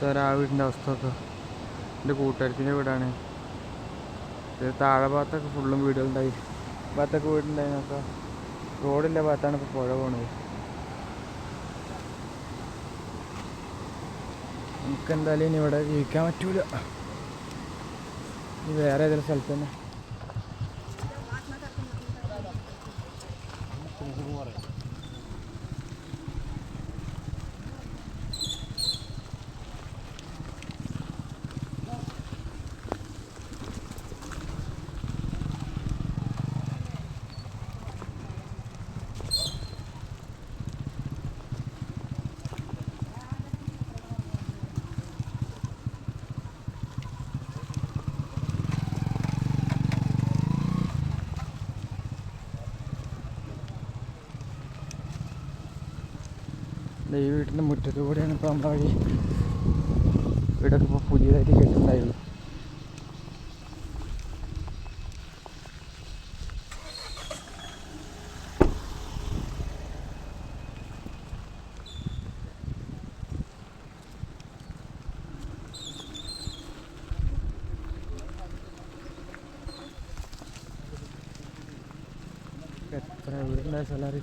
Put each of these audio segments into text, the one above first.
Sir ആ വീടിന്റെ അവസ്ഥ എന്റെ കൂട്ടുകാരത്തിന്റെ വീടാണ്. താഴെ ഭാഗത്തൊക്കെ ഫുള്ളും വീടുകളുണ്ടായി. ഭാഗത്തൊക്കെ വീടുണ്ടായി. നോക്കാം റോഡിന്റെ ഭാഗത്താണ് ഇപ്പോൾ പുഴ പോണത്. നമുക്ക് എന്തായാലും ഇനി ഇവിടെ ജീവിക്കാൻ പറ്റൂല. ഇനി വേറെ ഏതെങ്കിലും സ്ഥലത്ത് തന്നെ. ഈ വീട്ടിന്റെ മുറ്റത്ത് കൂടെയാണ് ഇപ്പോൾ നമ്മുടെ വഴി വീടൊക്കെ ഇപ്പോൾ പുതിയതായിട്ട് കെട്ടുണ്ടായുള്ളൂ എത്ര വീടുണ്ടായ സ്ഥലം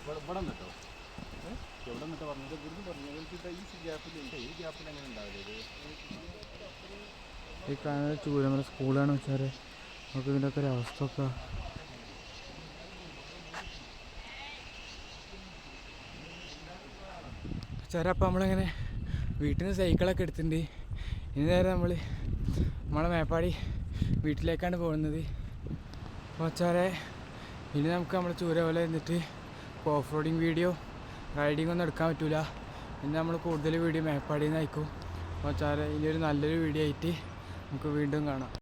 ഇവിടെ നിട്ടോ എവിടെ നിന്നിട്ട് പറഞ്ഞത്? ഇവിടുന്ന് പറഞ്ഞത് ഈ ഗ്യാപ്പിൽ ഈ ഗ്യാപ്പിൽ എങ്ങനെ ഉണ്ടാവില്ല ഈ കാണുന്നത് ചൂരമല സ്കൂളാണ് വെച്ചാൽ നമുക്ക് ഇതിന്റെ ഒരു അവസ്ഥ ഒക്കെ ചേരാ അപ്പം നമ്മളിങ്ങനെ വീട്ടിൽ നിന്ന് സൈക്കിളൊക്കെ എടുത്തിട്ടുണ്ട് ഇനി നേരെ നമ്മൾ നമ്മളെ മേപ്പാടി വീട്ടിലേക്കാണ് പോകുന്നത്. അപ്പോൾ വെച്ചാൽ ഇനി നമുക്ക് നമ്മൾ ചൂര പോലെ എന്നിട്ട് ഓഫ് റോഡിങ് വീഡിയോ റൈഡിംഗ് ഒന്നും എടുക്കാൻ പറ്റില്ല ഇന്ന് നമ്മൾ കൂടുതൽ വീഡിയോ മേപ്പാടിയിൽ നിന്ന് അയക്കും അപ്പോൾ ഇനിയൊരു നല്ലൊരു വീഡിയോ ആയിട്ട് നമുക്ക് വീണ്ടും കാണാം.